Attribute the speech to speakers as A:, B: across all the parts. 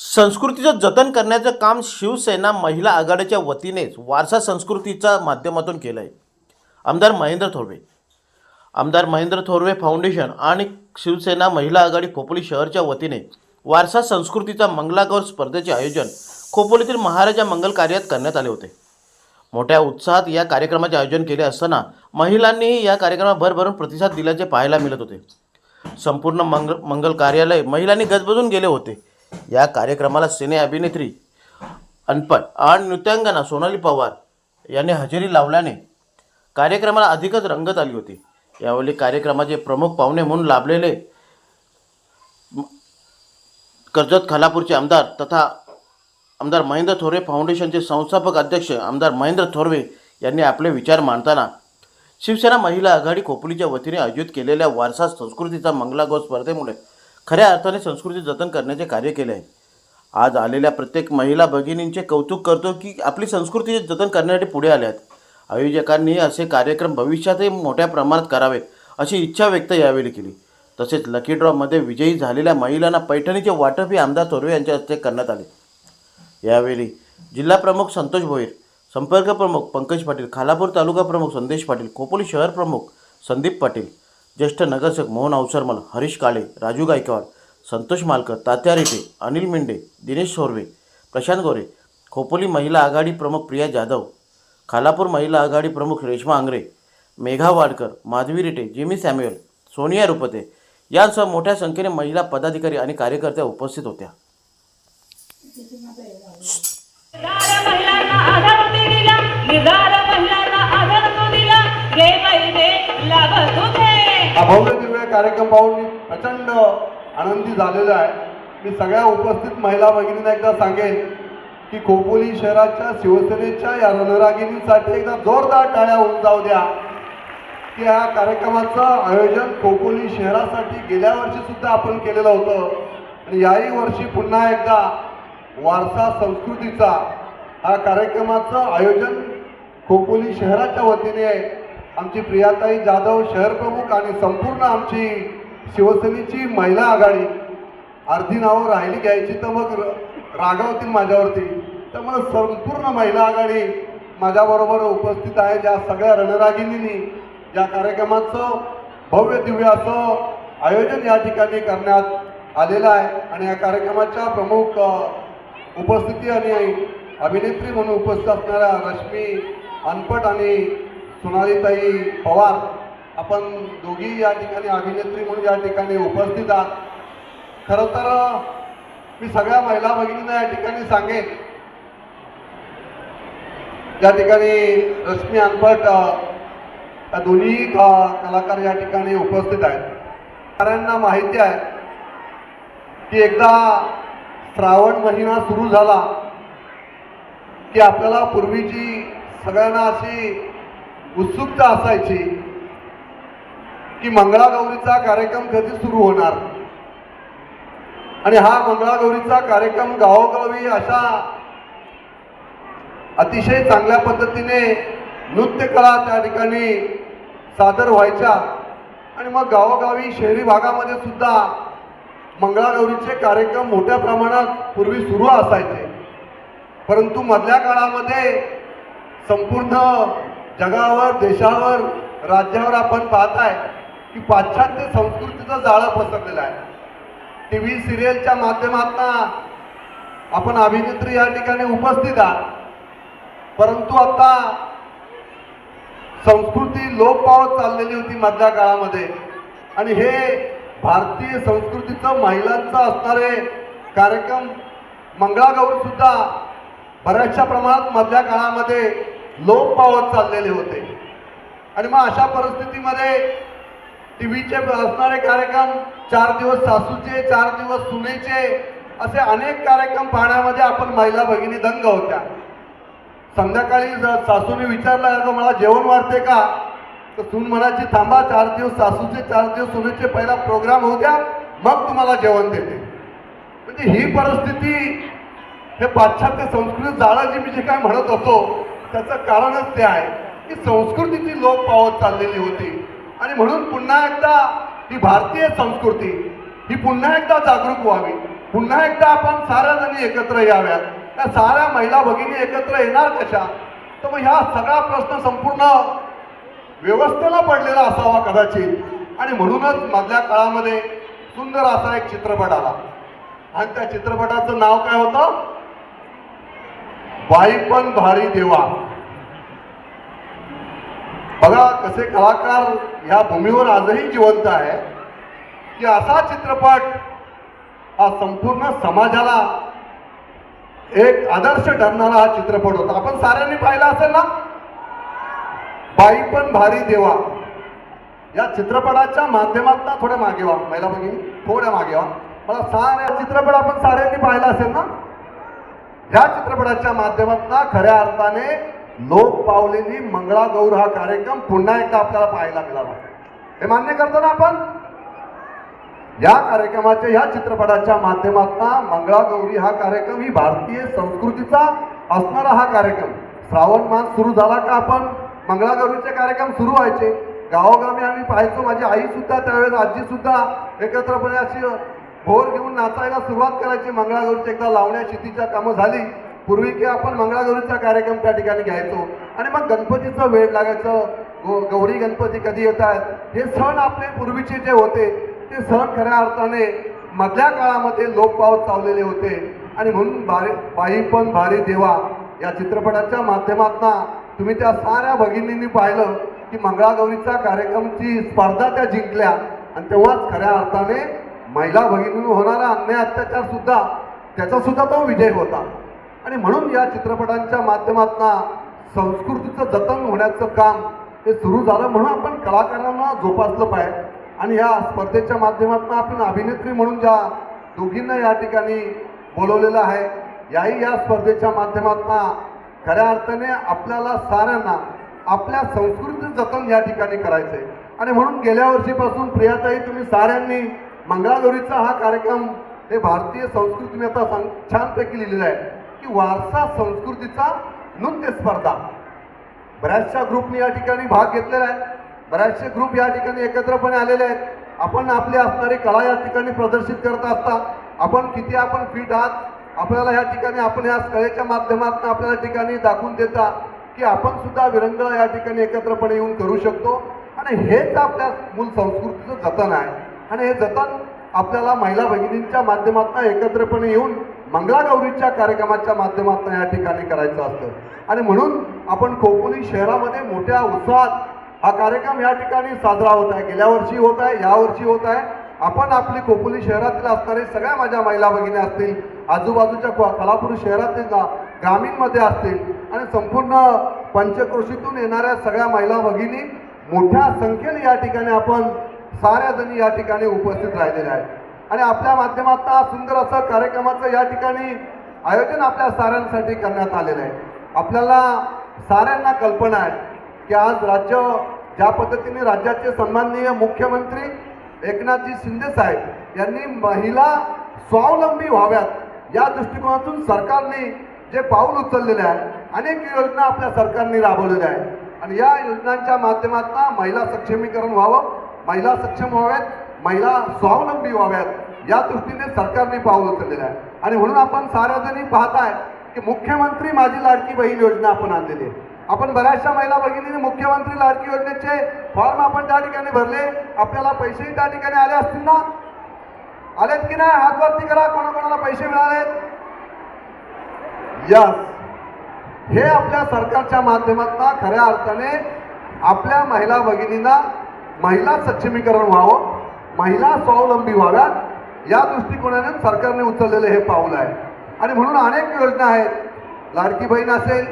A: संस्कृतीचं जतन करण्याचं काम शिवसेना महिला आघाडीच्या वतीनेच वारसा संस्कृतीच्या माध्यमातून केलं आहे आमदार महेंद्र थोरवे. आमदार महेंद्र थोरवे फाउंडेशन आणि शिवसेना महिला आघाडी खोपोली शहरच्या वतीने वारसा संस्कृतीचा मंगलागौर स्पर्धेचे आयोजन खोपोलीतील महाराजा मंगल कार्यात करण्यात आले होते. मोठ्या उत्साहात या कार्यक्रमाचे आयोजन केले असताना महिलांनीही या कार्यक्रमात भरभरून प्रतिसाद दिल्याचे पाहायला मिळत होते. संपूर्ण मंगल मंगल कार्यालय महिलांनी गजबजून गेले होते. या कार्यक्रमाला सिने अभिनेत्री अनपट आणि नृत्यांगना सोनाली पवार यांनी हजेरी लावल्याने कार्यक्रमाला अधिकच रंगत आली होती. यावेळी कार्यक्रमाचे प्रमुख पाहुणे म्हणून लाभलेले कर्जत खालापूरचे आमदार तथा आमदार महेंद्र थोरवे फाउंडेशनचे संस्थापक अध्यक्ष आमदार महेंद्र थोरवे यांनी आपले विचार मांडताना शिवसेना महिला आघाडी खोपोलीच्या वतीने आयोजित केलेल्या वारसा संस्कृतीचा मंगलागौर स्पर्धेमुळे खऱ्या अर्थाने संस्कृती जतन करण्याचे कार्य केले आहे. आज आलेल्या प्रत्येक महिला भगिनींचे कौतुक करतो की आपली संस्कृती जतन करण्यासाठी पुढे आल्या आहेत. आयोजकांनी असे कार्यक्रम भविष्यातही मोठ्या प्रमाणात करावेत अशी इच्छा व्यक्त यावेळी केली. तसेच लकी ड्रॉमध्ये विजयी झालेल्या महिलांना पैठणीचे वाटपही आमदार थोरवे यांच्या हस्ते करण्यात आले. यावेळी जिल्हा प्रमुख संतोष भोईर संपर्क प्रमुख पंकज पाटील खालापूर तालुका प्रमुख संदेश पाटील खोपोली शहर प्रमुख संदीप पाटील ज्येष्ठ नगरसेवक मोहन अवसरमल हरीश काळे राजू गायकवाड संतोष मालकर तात्या रेटे अनिल मेंढे दिनेश सोरवे प्रशांत गोरे खोपोली महिला आघाडी प्रमुख प्रिया जाधव खालापूर महिला आघाडी प्रमुख Reshma Angre Megha Wadkar Madhavi Rete Jimmy Samuel Sonia Rupte यांसह मोठ्या संख्येने महिला पदाधिकारी आणि कार्यकर्त्या उपस्थित होत्या.
B: भव्य दिव्य कार्यक्रम पाहून मी प्रचंड आनंदी झालेलो आहे. मी सगळ्या उपस्थित महिला भगिनींना एकदा सांगेन की खोपोली शहराच्या शिवसेनेच्या या रणरागिणींसाठी एकदा जोरदार टाळ्या होऊन जाऊ द्या. की ह्या कार्यक्रमाचं आयोजन खोपोली शहरासाठी गेल्या वर्षी सुद्धा आपण केलेलं होतं. आणि याही वर्षी पुन्हा एकदा वारसा संस्कृतीचा हा कार्यक्रमाचं आयोजन खोपोली शहराच्या वतीने आमची प्रियाताई जाधव शहर प्रमुख आणि संपूर्ण आमची शिवसेनेची महिला आघाडी. अर्धी नावं राहिली घ्यायची तर मग रागावतील माझ्यावरती. त्यामुळे संपूर्ण महिला आघाडी माझ्याबरोबर उपस्थित आहे ज्या सगळ्या रणरागिणींनी या कार्यक्रमाचं भव्य दिव्य असं आयोजन या ठिकाणी करण्यात आलेलं आहे. आणि या कार्यक्रमाच्या प्रमुख उपस्थिती आणि अभिनेत्री म्हणून उपस्थित असणाऱ्या रश्मी अनपट आणि सोनालीताई पवार आपण दोघी या ठिकाणी अभिनेत्री म्हणून या ठिकाणी उपस्थित आहात. खरं तर मी सगळ्या महिला भगिनींना या ठिकाणी सांगेन. या ठिकाणी रश्मी अनपट या दोन्ही कलाकार या ठिकाणी उपस्थित आहेत. सगळ्यांना माहिती आहे की एकदा श्रावण महिना सुरू झाला की आपल्याला पूर्वीची सगळ्यांना अशी उत्सुकता असायची की मंगळागौरीचा कार्यक्रम कधी सुरू होणार? आणि हा मंगळागौरीचा कार्यक्रम गावोगावी अशा अतिशय चांगल्या पद्धतीने नृत्यकला त्या ठिकाणी सादर व्हायच्या. आणि मग गावोगावी शहरी भागामध्ये सुद्धा मंगळागौरीचे कार्यक्रम मोठ्या प्रमाणात पूर्वी सुरू असायचे. परंतु मधल्या काळामध्ये संपूर्ण जगावर देशावर राज्यावर आपण पाहताय की पाश्चात्य संस्कृतीचं जाळं पसरलेलं आहे. टी व्ही सिरियलच्या माध्यमातून आपण अभिनेत्री या ठिकाणी उपस्थित आहात. परंतु आता संस्कृती लोप पावत चाललेली होती मधल्या काळामध्ये. आणि हे भारतीय संस्कृतीचं महिलांचं असणारे कार्यक्रम मंगळागौर सुद्धा बऱ्याचशा प्रमाणात मधल्या काळामध्ये लोप पावत चाललेले होते. आणि मग अशा परिस्थितीमध्ये टी व्हीचे असणारे कार्यक्रम चार दिवस सासूचे चार दिवस सुनेचे असे अनेक कार्यक्रम पाहण्यामध्ये आपण महिला भगिनी दंग होत्या. संध्याकाळी जर सासूने विचारलं का मला जेवण वाढते का? तर सून म्हणायची थांबा चार दिवस सासूचे चार दिवस सुनेचे पहिला प्रोग्राम होऊ द्या मग तुम्हाला जेवण देते. म्हणजे ही परिस्थिती हे पाश्चात्य संस्कृती जाळं मी जे काय म्हणत होतो त्याचं कारणच ते आहे की संस्कृतीची लोप पावत चाललेली होती. आणि म्हणून पुन्हा एकदा ही भारतीय संस्कृती ही पुन्हा एकदा जागरूक व्हावी. पुन्हा एकदा आपण साऱ्या जणी एकत्र याव्यात. त्या साऱ्या महिला भगिनी एकत्र येणार कशा? तर मग ह्या सगळा प्रश्न संपूर्ण व्यवस्थेला पडलेला असावा कदाचित. आणि म्हणूनच मधल्या काळामध्ये सुंदर असा एक चित्रपट आला. आणि त्या चित्रपटाचं नाव काय होतं? बाई पण भारी देवा. बघा कसे कलाकार ह्या भूमीवर आजही जिवंत आहे. की असा चित्रपट हा संपूर्ण समाजाला एक आदर्श ठरणारा हा चित्रपट होता. आपण साऱ्यांनी पाहिला असेल ना? बाई पण भारी देवा. या चित्रपटाच्या माध्यमातून थोड्या मागे व्हा. महिला भगिनी थोड्या मागे व्हा. मला साऱ्या चित्रपट आपण साऱ्यांनी पाहिला असेल ना? ह्या चित्रपटाच्या माध्यमातून खऱ्या अर्थाने लोक पावलेली मंगळागौर हा कार्यक्रम पुन्हा एकदा आपल्याला पाहायला मिळाला हे मान्य करतो ना आपण? या कार्यक्रमाच्या या चित्रपटाच्या माध्यमातून मंगळागौरी हा कार्यक्रम ही भारतीय संस्कृतीचा असणारा हा कार्यक्रम. श्रावण मास सुरू झाला का आपण? मंगळागौरीचे कार्यक्रम सुरू व्हायचे. गावोगावी आम्ही पाहायचो माझी आई सुद्धा त्यावेळेस आजी सुद्धा एकत्रपणे अशी भोर घेऊन नाचायला सुरुवात करायची मंगळागौरीची. एकदा लावण्या शेतीच्या कामं झाली. पूर्वी की आपण मंगळागौरीचा कार्यक्रम त्या ठिकाणी घ्यायचो. आणि मग गणपतीचं वेळ लागायचं. गो गौरी गणपती कधी येत आहेत हे सण आपले पूर्वीचे जे होते ते सण खऱ्या अर्थाने मधल्या काळामध्ये लोप पावत चाललेले होते. आणि म्हणून भारी बाई पण भारी देवा या चित्रपटाच्या माध्यमातून तुम्ही त्या साऱ्या भगिनींनी पाहिलं की मंगळागौरीचा कार्यक्रमची स्पर्धा त्या जिंकल्या. आणि तेव्हाच खऱ्या अर्थाने महिला भगिनींवर होणारा अन्याय अत्याचार सुद्धा त्याचा सुद्धा तो विजय होता. आणि म्हणून या चित्रपटांच्या माध्यमातून संस्कृतीचं जतन होण्याचं काम हे सुरू झालं म्हणून आपण कलाकारांना जोपासलं पाहिजे. आणि या स्पर्धेच्या माध्यमातून आपण अभिनेत्री म्हणून ज्या दोघींना या ठिकाणी बोलवलेलं आहे याही या स्पर्धेच्या माध्यमातून खऱ्या अर्थाने आपल्याला साऱ्यांना आपल्या संस्कृतीचं जतन या ठिकाणी करायचं आहे आणि म्हणून गेल्या वर्षीपासून प्रियाताई तुम्ही साऱ्यांनी मंगळागौरीचा हा कार्यक्रम हे भारतीय संस्कृतीने आता सांग छानपैकी लिहिलेला आहे की वारसा संस्कृतीचा नृत्य स्पर्धा. बऱ्याचशा ग्रुपने या ठिकाणी भाग घेतलेला आहे. बऱ्याचशे ग्रुप या ठिकाणी एकत्रपणे आलेले आहेत. आपण आपली असणारी कला या ठिकाणी प्रदर्शित करत असता आपण किती आपण फिट आहात आपल्याला या ठिकाणी आपण या कलेच्या माध्यमातून आपल्याला ठिकाणी दाखवून देता की आपण सुद्धा विरंगळा या ठिकाणी एकत्रपणे येऊन करू शकतो. आणि हेच आपल्या मूल संस्कृतीचं जतन आहे. आणि हे जतन आपल्याला महिला भगिनींच्या माध्यमातून एकत्रपणे येऊन मंगळागौरीच्या कार्यक्रमाच्या माध्यमातून या ठिकाणी करायचं असतं. आणि म्हणून आपण खोपोली शहरामध्ये मोठ्या उत्साहात हा कार्यक्रम या ठिकाणी साजरा होत आहे. गेल्या वर्षी होत आहे यावर्षी होत आहे. आपण आपली खोपोली शहरातील असणारे सगळ्या माझ्या महिला भगिनी असतील आजूबाजूच्या कलापूर शहरातील ग्रामीणमध्ये असतील आणि संपूर्ण पंचक्रोशीतून येणाऱ्या सगळ्या महिला भगिनी मोठ्या संख्येने या ठिकाणी आपण साऱ्या जणी या ठिकाणी उपस्थित राहिलेल्या आहेत. आणि आपल्या माध्यमातून हा सुंदर असं कार्यक्रमाचं या ठिकाणी आयोजन आपल्या साऱ्यांसाठी करण्यात आलेलं आहे. आपल्याला साऱ्यांना कल्पना आहे की आज राज्य ज्या पद्धतीने राज्याचे सन्माननीय मुख्यमंत्री एकनाथजी शिंदे साहेब यांनी महिला स्वावलंबी व्हाव्यात या दृष्टिकोनातून सरकारने जे पाऊल उचललेले आहे अनेक योजना आपल्या सरकारने राबवलेल्या आहेत. आणि या योजनांच्या माध्यमातून महिला सक्षमीकरण व्हावं महिला सक्षम व्हाव्यात महिला स्वावलंबी व्हाव्यात. या दृष्टीने सरकारने पाऊल उचललेलं आहे. आणि म्हणून आपण सार्वजनिक पाहताय की मुख्यमंत्री माझी लाडकी बहीण योजना आपण आणलेली आहे. आपण बऱ्याचशा महिला भगिनीने मुख्यमंत्री लाडकी योजनेचे फॉर्म आपण त्या ठिकाणी भरले. आपल्याला पैसेही त्या ठिकाणी आले असतील ना? आलेत की नाही? हातवरती करा. कोणाकोणाला पैसे मिळालेत? यस हे आपल्या सरकारच्या माध्यमातून खऱ्या अर्थाने आपल्या महिला भगिनींना महिला सक्षमीकरण व्हावं महिला स्वावलंबी व्हाव्यात. या दृष्टिकोनाने सरकारने उचललेले हे पाऊल आहे. आणि म्हणून अनेक योजना आहेत. लाडकी बहीण असेल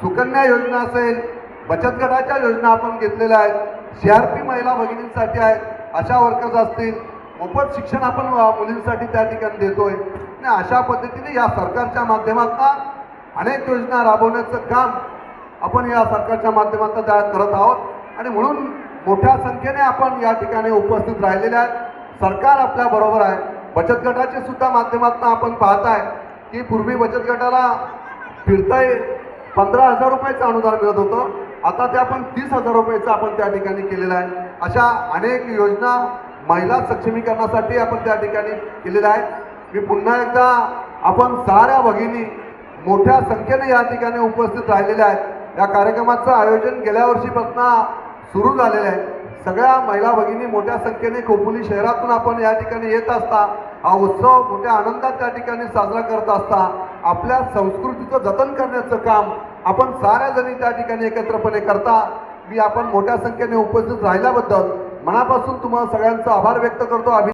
B: सुकन्या योजना असेल बचत गटाच्या योजना आपण घेतलेल्या आहेत. सी आर पी महिला भगिनींसाठी आहेत अशा वर्कर्स असतील. मोफत शिक्षण आपण मुलींसाठी त्या ठिकाणी देतोय. आणि अशा पद्धतीने या सरकारच्या माध्यमातून अनेक योजना राबवण्याचं काम आपण या सरकारच्या माध्यमातून करत आहोत. आणि म्हणून मोठ्या संख्येने आपण या ठिकाणी उपस्थित राहिलेले आहेत. सरकार आपल्या बरोबर आहे. बचत गटाचे सुद्धा माध्यमातून आपण पाहताय की पूर्वी बचत गटाला फिरता पंधरा हजार रुपयाचं अनुदान मिळत होतं. आता ते आपण तीस हजार रुपयाचं आपण त्या ठिकाणी केलेलं आहे. अशा अनेक योजना महिला सक्षमीकरणासाठी आपण त्या ठिकाणी केलेल्या आहेत. मी पुन्हा एकदा आपण साऱ्या भगिनी मोठ्या संख्येने या ठिकाणी उपस्थित राहिलेल्या आहेत. या कार्यक्रमाचं आयोजन गेल्या वर्षीपासून सुरू झालेलं आहे. सगळ्या महिला भगिनी मोठ्या संख्येने खोपोली शहरातून आपण या ठिकाणी येत असता हा उत्सव मोठ्या आनंदात त्या ठिकाणी साजरा करत असता आपल्या संस्कृतीचं जतन करण्याचं काम आपण साऱ्या जणी त्या ठिकाणी एकत्रपणे करता. मी आपण मोठ्या संख्येने उपस्थित राहिल्याबद्दल मनापासून तुम्हाला सगळ्यांचा आभार व्यक्त करतो. अभि